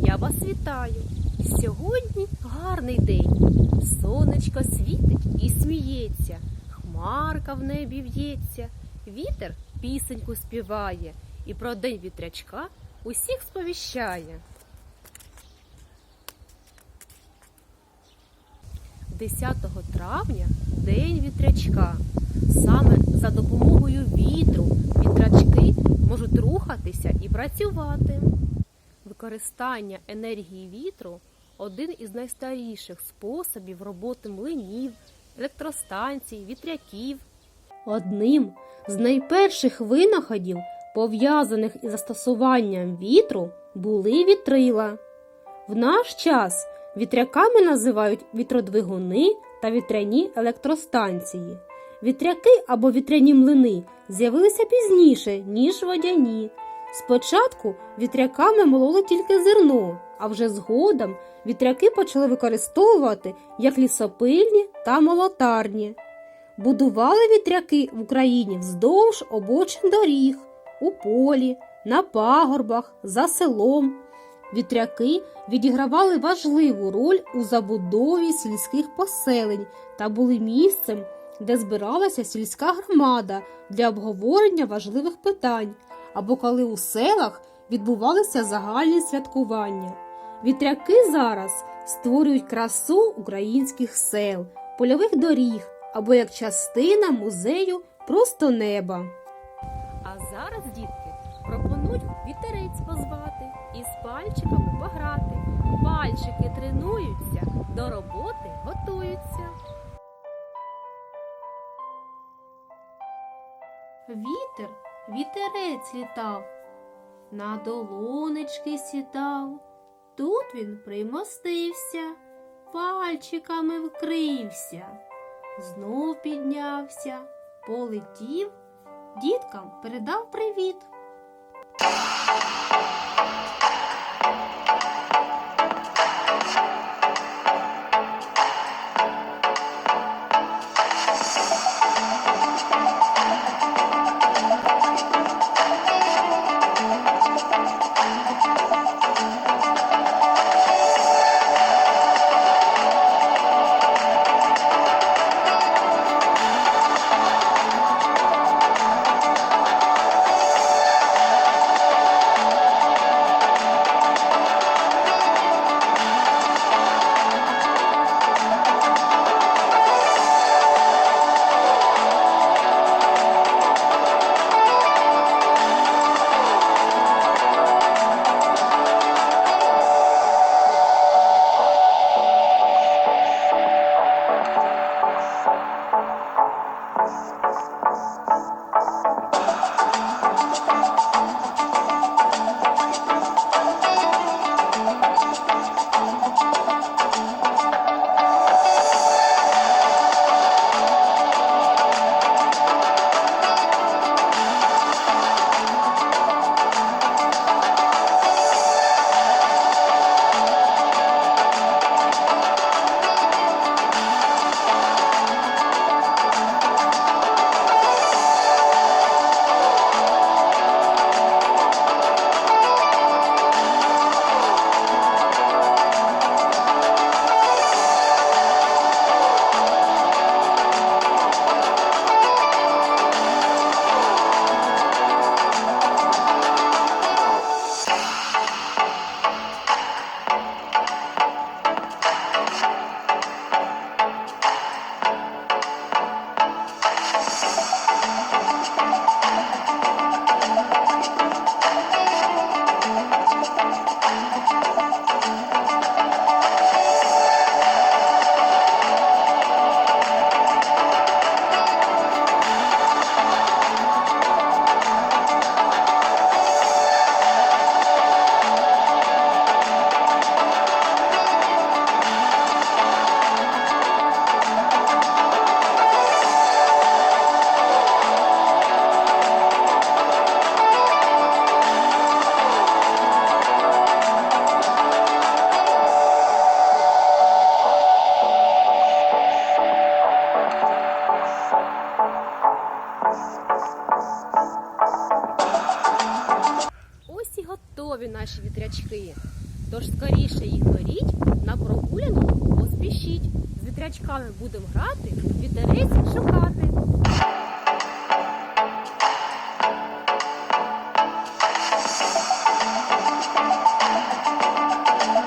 Я вас вітаю. Сьогодні гарний день. Сонечко світить і сміється, хмарка в небі в'ється, вітер пісеньку співає і про день вітрячка усіх сповіщає. 10 травня день вітрячка. Саме за допомогою вітру вітрячки можуть рухатися і працювати. Використання енергії вітру один із найстаріших способів роботи млинів, електростанцій, вітряків. Одним з найперших винаходів, пов'язаних із застосуванням вітру, були вітрила. В наш час вітряками називають вітродвигуни та вітряні електростанції. Вітряки або вітряні млини з'явилися пізніше, ніж водяні. Спочатку вітряками мололи тільки зерно, а вже згодом вітряки почали використовувати як лісопильні та молотарні. Будували вітряки в Україні вздовж обочин доріг, у полі, на пагорбах, за селом. Вітряки відігравали важливу роль у забудові сільських поселень та були місцем, де збиралася сільська громада для обговорення важливих питань, або коли у селах відбувалися загальні святкування. Вітряки зараз створюють красу українських сел, польових доріг або як частина музею просто неба. А зараз, дітки, пропонують вітерець позвати і з пальчиками пограти. Пальчики тренуються, до роботи готуються. Вітер, вітерець літав, на долонечки сідав. Тут він примостився, пальчиками вкрився, знов піднявся, полетів, діткам передав привіт. Готові наші вітрячки. Тож скоріше їх беріть, на прогулянку поспішіть. З вітрячками будемо грати.